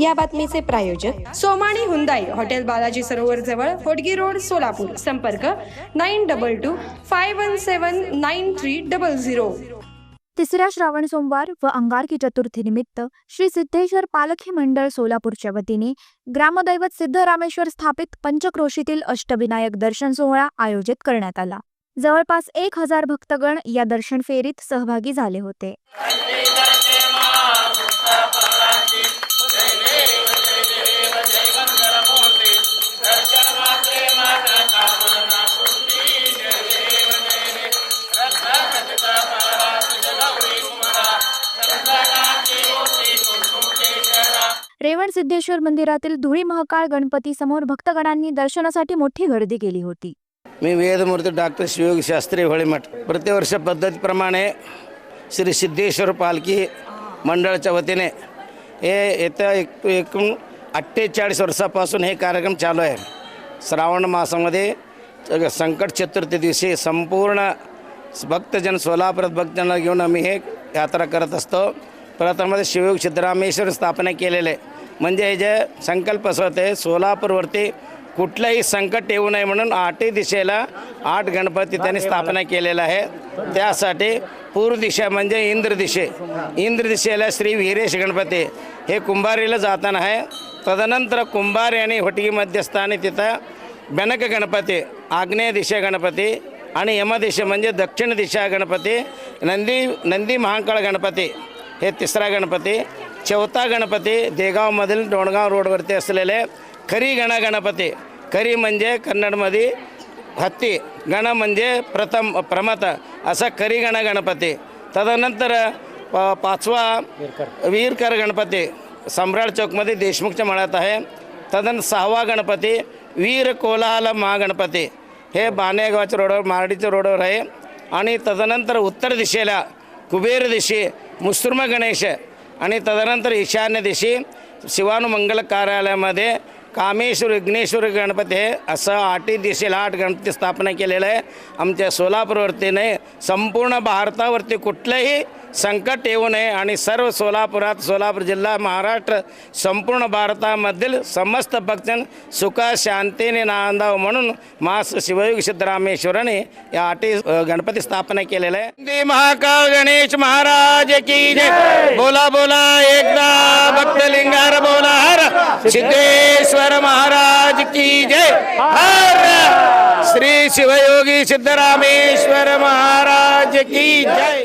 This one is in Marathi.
या बातमीचे प्रायोजक सोमाणी हुंदाई हॉटेल बालाजी सरोवर जवळ होडगी रोड सोलापूर. संपर्क nine double two five one seven nine three double zero. तिसऱ्या श्रावण सोमवार व अंगारकी चतुर्थी निमित्त श्री सिद्धेश्वर पालखी मंडळ सोलापूरच्या वतीने ग्रामदैवत सिद्धरामेश्वर स्थापित पंचक्रोशीतील अष्टविनायक दर्शन सोहळा आयोजित करण्यात आला. जवळपास एक हजार भक्तगण या दर्शन फेरीत सहभागी झाले होते. रेवण सिद्धेश्वर मंदिरातील धुळी महाकाळ गणपती समोर भक्तगणांनी दर्शनासाठी मोठी गर्दी केली होती. मी वेदमूर्ती डॉक्टर शिवयोग शास्त्री होळीमठ प्रतिवर्ष पद्धतीप्रमाणे श्री सिद्धेश्वर पालखी मंडळाच्या वतीने हे येत्या एक एकूण अठ्ठेचाळीस वर्षापासून हे कार्यक्रम चालू आहे. श्रावण मासामध्ये संकट चतुर्थी दिवशी संपूर्ण भक्तजन सोलापुरात भक्तजनाला घेऊन आम्ही हे यात्रा करत असतो. प्रथममध्ये शिवयोग सिद्धरामेश्वर स्थापना केलेले. आहे. म्हणजे हे जे संकल्प असं होते सोलापूरवरती कुठलंही संकट येऊ नये म्हणून आठही दिशेला आठ गणपती त्यांनी स्थापना केलेला आहे. त्यासाठी पूर्व दिशा म्हणजे इंद्र दिशे. इंद्र दिशेला श्री वीरेश गणपती. हे कुंभारीला जाताना आहे. तदनंतर कुंभारी आणि होटगी मध्यस्थानी तिथं बेनक गणपती आग्नेय दिशा गणपती आणि यमदिशा म्हणजे दक्षिण दिशा गणपती नंदी नंदी महाकाळ गणपती. हे तिसरा गणपती चौथा गणपती देगावमधील डोणगाव रोडवरती असलेले खरी गण गणपती खरी म्हणजे कन्नडमध्ये हत्ती गण म्हणजे प्रथम प्रमत असा खरी गण गणपती तदनंतर प पाचवा वीरकर गणपती सम्राट चौकमध्ये देशमुखच्या मळ्यात आहे. तदन सहावा गणपती वीर कोलाहल महागणपती. हे बानेगावच्या रोडवर मारडीच्या रोडवर आहे. आणि तदनंतर उत्तर दिशेला कुबेर दिशे मुसुर्म गणेश आणि तदनंतर ईशान्य दिशी शिवानुमंगल कार्यालयामध्ये कामेश्वर विघ्नेश्वर गणपती हे असं आठही दिशेला आठ गणपती स्थापना केलेलं आहे आमच्या सोलापूरवरतीने संपूर्ण भारतावरती कुठलंही संकट येऊ नये आणि सर्व सोलापुरात सोलापूर जिल्हा महाराष्ट्र संपूर्ण भारतामधील समस्त भक्तजन सुखा शांतीने नांदाव म्हणून मास शिवयुग सिद्धरामेश्वराने या आठ गणपती स्थापना केलेलं आहे वंदे महाकाळ गणेश महाराज की जय. बोला बोला एकदा भक्तलिंगार बोला हर. सिद्धेश्वर महाराज की जय. हर. श्री शिवयोगी सिद्धरामेश्वर महाराज की जय.